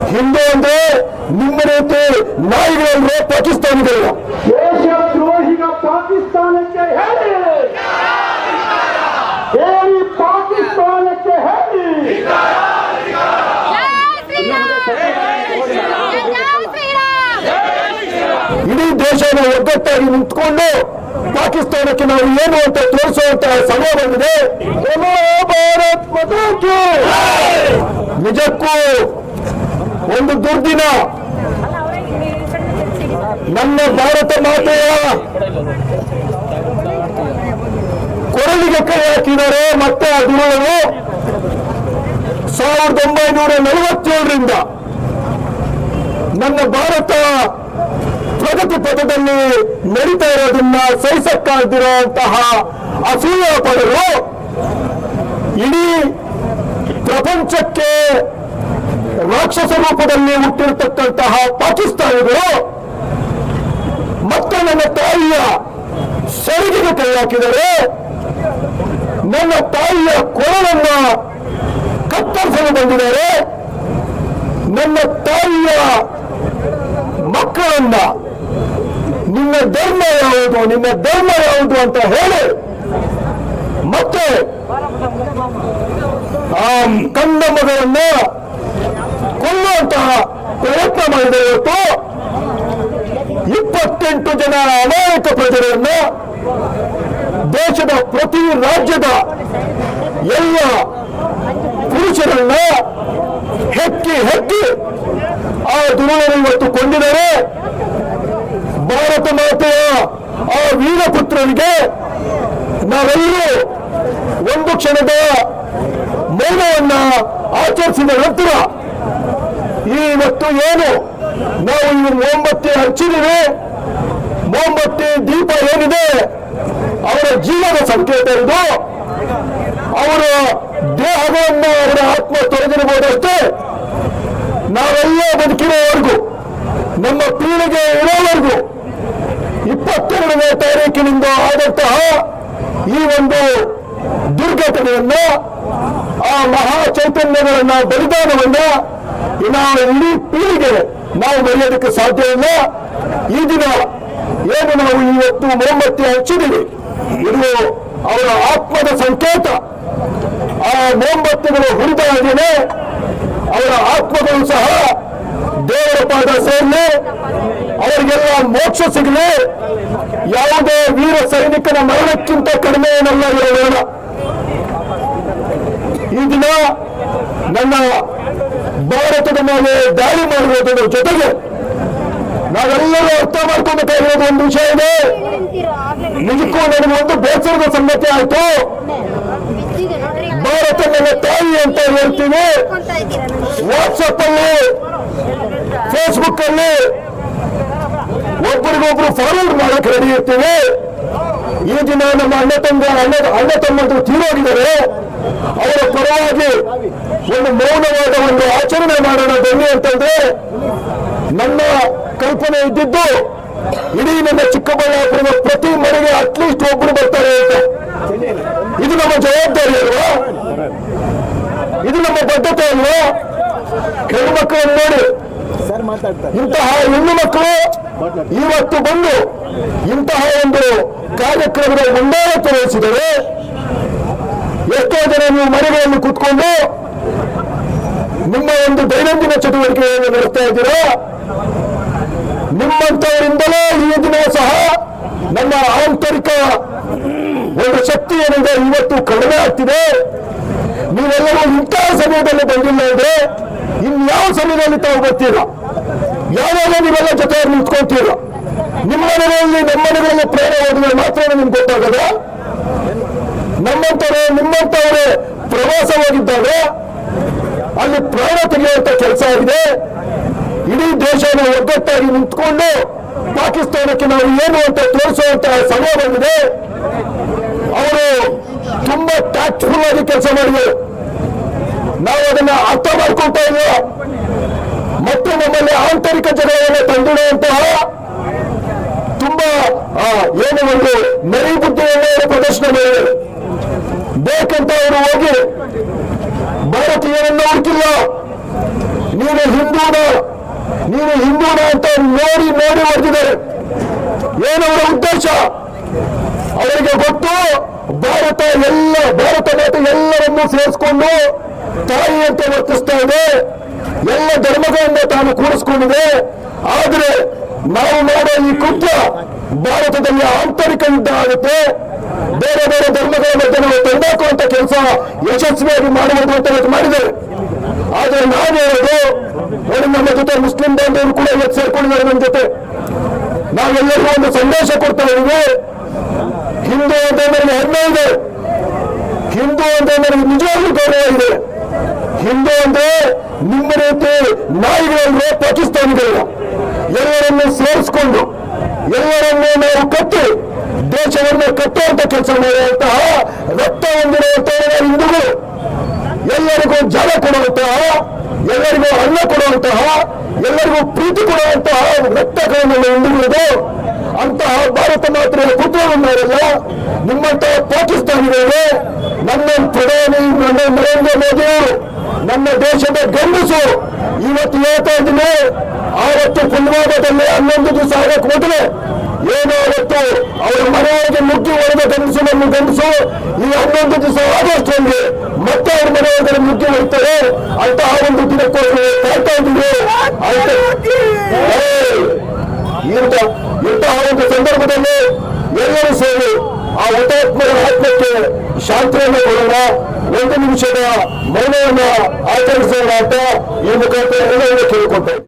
ಹಿಂದೂ ಅಂದ್ರೆ ನಿಮ್ಮ ರೀತಿ ನಾಯಿಗಳಂದ್ರೆ ಪಾಕಿಸ್ತಾನಿಗಳಲ್ಲ ದೇಶದ್ರೋಹಿಗ ಪಾಕಿಸ್ತಾನಕ್ಕೆ ಹೇಳಿ ಹೇಳಿ ಪಾಕಿಸ್ತಾನಕ್ಕೆ ಹೇಳಿ ಇಡೀ ದೇಶನ ಒಗ್ಗಟ್ಟಾಗಿ ನಿಂತ್ಕೊಂಡು ಪಾಕಿಸ್ತಾನಕ್ಕೆ ನಾವು ಏನು ಅಂತ ತೋರಿಸುವಂತಹ ಸಮಯ ಬಂದಿದೆ ನಮೋ ಭಾರತ್ ಮಾತಾಕ್ಕೆ ನಿಜಕ್ಕೂ ಒಂದು ದುರ್ದಿನ. ನನ್ನ ಭಾರತ ಮಾತೆಯ ಕೊರಳಿಗೆ ಕೈ ಹಾಕಿದರೆ ಮತ್ತೆ ಅದು ಸಾವಿರದ ಒಂಬೈನೂರ ನಲವತ್ತೇಳರಿಂದ ನನ್ನ ಭಾರತ ಪ್ರಗತಿ ಪಥದಲ್ಲಿ ನಡೀತಾ ಇರೋದನ್ನ ಸಹಿಸಕ್ಕಾಗದಿರುವಂತಹ ಅಸೂಯ ಪಡಲು ಇಡೀ ಪ್ರಪಂಚಕ್ಕೆ ರಾಕ್ಷಸ ರೂಪದಲ್ಲಿ ಹುಟ್ಟಿರ್ತಕ್ಕಂತಹ ಪಾಕಿಸ್ತಾನಿಗಳು ಮತ್ತೆ ನನ್ನ ತಾಯಿಯ ಸೆರಗಿಗೆ ಕೈ ಹಾಕಿದರೆ ನನ್ನ ತಾಯಿಯ ಕೊರಳನ್ನ ಕತ್ತರಿಸಲು ಬಂದಿದ್ದಾರೆ. ನನ್ನ ತಾಯಿಯ ಮಕ್ಕಳನ್ನ ನಿನ್ನ ಧರ್ಮ ಯಾವುದು, ನಿನ್ನ ಧರ್ಮ ಯಾವುದು ಅಂತ ಹೇಳಿ ಮತ್ತೆ ಆ ಕಂದ ಮಗಳನ್ನ ಇಪ್ಪತ್ತೆಂಟು ಅನೇಕ ಪ್ರಜೆಗಳನ್ನು ದೇಶದ ಪ್ರತಿ ರಾಜ್ಯದ ಎಲ್ಲ ಪುರುಷರನ್ನ ಹೆಕ್ಕಿ ಹೆಕ್ಕಿ ಆ ದುರುಳನ್ನು ಇವತ್ತು ಕೊಂಡಿದ್ದಾರೆ ಭಾರತ ಮಾತೆಯ ಆ ವೀರಪುತ್ರನಿಗೆ ನಾವೆಲ್ಲರೂ ಒಂದು ಕ್ಷಣದ ಮೌನವನ್ನ ಆಚರಿಸಿದ ನಂತರ ಈ ಇವತ್ತು ಏನು? ನಾವು ಇವರು ಮೊಂಬತ್ತಿ ಹಚ್ಚಿದ್ದೀವಿ ಮೊಂಬತ್ತಿ ದೀಪ ಏನಿದೆ, ಅವರ ಜೀವನ ಸಂಕೇತ ಇದು. ಅವರ ದೇಹವನ್ನು ಅವರ ಆತ್ಮ ತೊರೆದಿರಬಹುದಷ್ಟೇ. ನಾವೆಲ್ಲ ಬದುಕಿರೋವರೆಗೂ, ನಮ್ಮ ಪೀಳಿಗೆ ಇರೋವರೆಗೂ, ಇಪ್ಪತ್ತೆರಡನೇ ತಾರೀಕಿನಿಂದ ಆದಂತಹ ಈ ಒಂದು ದುರ್ಘಟನೆಯನ್ನ, ಆ ಮಹಾ ಚೈತನ್ಯಗಳನ್ನ ಬಲಿದಾನವನ್ನ ನಾವು ಇಡೀ ಪೀಳಿಗೆ ನಾವು ಮರೆಯೋದಕ್ಕೆ ಸಾಧ್ಯವಿಲ್ಲ ಈ ದಿನ ಏನು ನಾವು ಇವತ್ತು ಮೊಮ್ಮತ್ತಿ ಹಚ್ಚಿದ್ದೀವಿ ಇದು ಅವರ ಆತ್ಮದ ಸಂಕೇತ. ಆ ಮೊಂಬತ್ತಿಗಳು ಹುರಿದ ಹಾಗೆಯೇ ಅವರ ಆತ್ಮಗಳು ಸಹ ದೇವರ ಪಾದ ಸೇರಲಿ ಅವರಿಗೆಲ್ಲ ಮೋಕ್ಷ ಸಿಗಲಿ. ಯಾವುದೇ ವೀರ ಸೈನಿಕನ ಮರಣಕ್ಕಿಂತ ಕಡಿಮೆ ಏನಲ್ಲ ಇರೋಣ ಈ ನನ್ನ ಭಾರತದ ಮೇಲೆ ದಾಳಿ ಮಾಡುವುದರ ಜೊತೆಗೆ ನಾವೆಲ್ಲರೂ ಅರ್ಥ ಮಾಡ್ಕೊಬೇಕಾಗಿರೋದು ಒಂದು ವಿಷಯ ಇದೆ. ನಿಜಕ್ಕೂ ನನಗೆ ಒಂದು ಬೇಸರದ ಸಂಗತಿ ಆಯ್ತು. ಭಾರತ ನನ್ನ ತಾಯಿ ಅಂತ ಹೇಳ್ತೀನಿ ವಾಟ್ಸಪ್ ಅಲ್ಲಿ ಫೇಸ್ಬುಕ್ ಅಲ್ಲಿ ಒಬ್ಬರಿಗೊಬ್ರು ಫಾರ್ವರ್ಡ್ ಮಾಡಕ್ ರೆಡಿ ಇರ್ತೀವಿ. ಈ ದಿನ ನಮ್ಮ ಅಣ್ಣ ತಮ್ಮ ಅಣ್ಣ ಅಣ್ಣ ತಮ್ಮಂತರು ತೀರೋಗಿದ್ದಾರೆ. ಅವರ ಪರವಾಗಿ ಒಂದು ಮೌನವಾದ ಒಂದು ಆಚರಣೆ ಮಾಡೋಣ, ಬನ್ನಿ ಅಂತಂದ್ರೆ ನನ್ನ ಕಲ್ಪನೆ ಇದ್ದಿದ್ದು ಇಡೀ ನನ್ನ ಚಿಕ್ಕಬಳ್ಳಾಪುರದ ಪ್ರತಿ ಮನೆಗೆ ಅಟ್ಲೀಸ್ಟ್ ಒಬ್ಬರು ಬರ್ತಾರೆ ಅಂತ. ಇದು ನಮ್ಮ ಜವಾಬ್ದಾರಿ ಅಲ್ವಾ? ಇದು ನಮ್ಮ ಬದ್ಧತೆ ಅಲ್ವಾ? ಹೆಣ್ಣು ಮಕ್ಕಳನ್ನು ನೋಡಿ. ಇಂತಹ ಹೆಣ್ಣು ಮಕ್ಕಳು ಇವತ್ತು ಬಂದು ಇಂತಹ ಒಂದು ಕಾರ್ಯಕ್ರಮದ ಮುಂದಾಳ ತೋರಿಸಿದರೆ ಎಷ್ಟೋ ಜನ ನೀವು ಮನೆಗಳಲ್ಲಿ ಕೂತ್ಕೊಂಡು ನಿಮ್ಮ ಒಂದು ದೈನಂದಿನ ಚಟುವಟಿಕೆಗಳನ್ನು ನಡೆಸ್ತಾ ಇದ್ದೀರಾ? ನಿಮ್ಮಂತವರಿಂದಲೇ ಈ ದಿನ ಸಹ ನಮ್ಮ ಆಂತರಿಕ ಒಂದು ಶಕ್ತಿ ಏನಿದೆ ಇವತ್ತು ಕಡಿಮೆ ಆಗ್ತಿದೆ. ನೀವೆಲ್ಲರೂ ಇಂತಹ ಸಮಯದಲ್ಲಿ ಬಂದಿಲ್ಲ ಇದ್ರೆ ಇನ್ಯಾವ ಸಮಯದಲ್ಲಿ ತಾವು ಬರ್ತೀರಾ? ಯಾವಾಗ ನೀವೆಲ್ಲ ಜೊತೆ ನಿಂತ್ಕೊಳ್ತೀರಾ ನಿಮ್ಮ ಮನೆಗಳಲ್ಲಿ ನಮ್ಮ ಮನೆಗಳಲ್ಲಿ ಪ್ರೇರಣೆ ಮಾತ್ರ ನಿಮ್ಗೆ ಗೊತ್ತಾಗದ? ನಮ್ಮಂತವರು, ನಿಮ್ಮಂತವರು ಪ್ರವಾಸ ಹೋಗಿದ್ದಾಗ ಅಲ್ಲಿ ಪ್ರಾಣ ತೆಗೆಯುವಂತ ಕೆಲಸ ಆಗಿದೆ. ಇಡೀ ದೇಶವನ್ನು ಒಗ್ಗಟ್ಟಾಗಿ ನಿಂತ್ಕೊಂಡು ಪಾಕಿಸ್ತಾನಕ್ಕೆ ನಾವು ಏನು ಅಂತ ತೋರಿಸುವಂತಹ ಸಮಯ ಬಂದಿದೆ. ಅವರು ತುಂಬಾ ಟ್ಯಾಕ್ಟ್ಫುಲ್ ಆಗಿ ಕೆಲಸ ಮಾಡಿದರು. ನಾವು ಅದನ್ನ ಅರ್ಥ ಮಾಡ್ಕೊಳ್ತಾ ಇದ್ದೀವಿ? ಮತ್ತು ನಮ್ಮಲ್ಲಿ ಆಂತರಿಕ ಜಗಳವನ್ನು ತಂದಿಡುವಂತಹ ತುಂಬಾ ಏನು ಒಂದು ನರಿ ಬುದ್ಧಿಯನ್ನು ಪ್ರದರ್ಶನ ಮಾಡಿದರು. ಬೇಕಂತ ಅವರು ಹೋಗಿ, ಭಾರತೀಯರನ್ನು ಹುಡುಕಿಲ್ಲ. ನೀನು ಹಿಂದೂನ ನೀನು ಹಿಂದೂನ ಅಂತ ನೋಡಿ ನೋಡಿ ಹೊಡೆದಿದ್ದಾರೆ. ಏನವರ ಉದ್ದೇಶ? ಅವರಿಗೆ ಗೊತ್ತು, ಭಾರತ ಎಲ್ಲ, ಭಾರತ ಮಾತೆ ಎಲ್ಲರನ್ನೂ ಸೇರಿಸಿಕೊಂಡು ತಾಯಿಯಂತೆ ವರ್ತಿಸ್ತಾ ಇದೆ. ಎಲ್ಲ ಧರ್ಮಗಳನ್ನ ತಾನು ಕೂಡಿಸ್ಕೊಂಡಿದೆ. ಆದರೆ ನಾವು ಮಾಡೋ ಈ ಕೃತ್ಯ ಭಾರತದಲ್ಲಿ ಆಂತರಿಕ ಯುದ್ಧ ಆಗುತ್ತೆ. ಬೇರೆ ಬೇರೆ ಧರ್ಮಗಳ ಮಧ್ಯೆ ನಾವು ತಂದಾಕುವಂತ ಕೆಲಸ ಯಶಸ್ವಿಯಾಗಿ ಮಾಡಬಹುದು ಅಂತ ಮಾಡಿದ್ದೇವೆ ಆದ್ರೆ ನಾನು ಹೇಳೋದು, ನೋಡಿ ನಮ್ಮ ಜೊತೆ ಮುಸ್ಲಿಂ ಬಾಂಧವರು ಕೂಡ ಇವತ್ತು ಸೇರ್ಕೊಂಡಿದ್ದಾರೆ ನಮ್ಮ ಜೊತೆ. ನಾವೆಲ್ಲರಿಗೂ ಒಂದು ಸಂದೇಶ ಕೊಡ್ತಾ ಇದ್ದೀವಿ. ಹಿಂದೂ ಅಂತ ಹೆಮ್ಮೆ ಇದೆ. ಹಿಂದೂ ಅಂತ ನನಗೆ ನಿಜವಾಗ್ಲೂ ಗೌರವ ಇದೆ. ಹಿಂದೂ ಅಂದ್ರೆ ನಿಮ್ಮ ರೀತಿ ಪಾಕಿಸ್ತಾನಿಗಳಲ್ಲ ಎಲ್ಲರನ್ನು ಸೇರಿಸ್ಕೊಂಡು, ಎಲ್ಲರನ್ನೂ ನಾವು ಕಟ್ಟಿ, ದೇಶವನ್ನು ಕಟ್ಟುವಂತ ಕೆಲಸ ಮಾಡುವಂತಹ ರಕ್ತ ಹೊಂದಿರುವಂತಹ ಹಿಂದೂಗಳು ಎಲ್ಲರಿಗೂ ಜಾಗ ಕೊಡುವಂತಹ, ಎಲ್ಲರಿಗೂ ಅನ್ನ ಕೊಡುವಂತಹ, ಎಲ್ಲರಿಗೂ ಪ್ರೀತಿ ಕೊಡುವಂತಹ ರಕ್ತಗಳನ್ನು ಹಿಂದುಳಿದು ಅಂತಹ ಭಾರತ ಮಾತ್ರ ಪುತ್ರವನ್ನಾರಲ್ಲ ನಿಮ್ಮಂತಹ ಪಾಕಿಸ್ತಾನಿಗಳಿಗೆ ನನ್ನ ಪ್ರಧಾನಿ, ನನ್ನ ಮೋದಿ ಅವರು ನಮ್ಮ ದೇಶದ ಗಂಡಸು ಇವತ್ತು ಹೇಳ್ತಾ ಇದ್ದೀನಿ ಆವತ್ತು ಪುಲ್ವಾಮಾದಲ್ಲಿ ಹನ್ನೊಂದು ದಿವಸ ಆಗಕ್ಕೆ ಮೊದಲೇ ಏನು ಅವತ್ತು ಅವರ ಮನೆಯವರಿಗೆ ಮುಟ್ಟಿ ಹೊಡೆದ ಗಂಡಸು ನಮ್ಮ ಗಂಡಸು ಈ ಹನ್ನೊಂದು ದಿವಸ ಆಗೋಷ್ಟರಲ್ಲಿ ಮತ್ತೆ ಅವ್ರ ಮನೆಯವರಿಗೆ ನುಗ್ಗಿ ಹೊಡ್ತಾರೆ ಆ ಒಂದು ದಿನಕ್ಕೋಸ್ಕರ ಕಾಯ್ತಾ ಇದ್ದೀವಿ. ಅಂತ ಇಂತಹ ಒಂದು ಸಂದರ್ಭದಲ್ಲಿ ಎಲ್ಲರೂ ಸೇರಿ ಆ ಹುತಾತ್ಮರ ಆತ್ಮಕ್ಕೆ ಶಾಂತಿಯನ್ನು ಕೊಡೋಣ. ಒಂದು ನಿಮಿಷದ ಮೌನವನ್ನು ಆಚರಿಸೋಣ ಅಂತ ಈ ಮುಖಾಂತರ ಕೇಳಿಕೊಳ್ತೇವೆ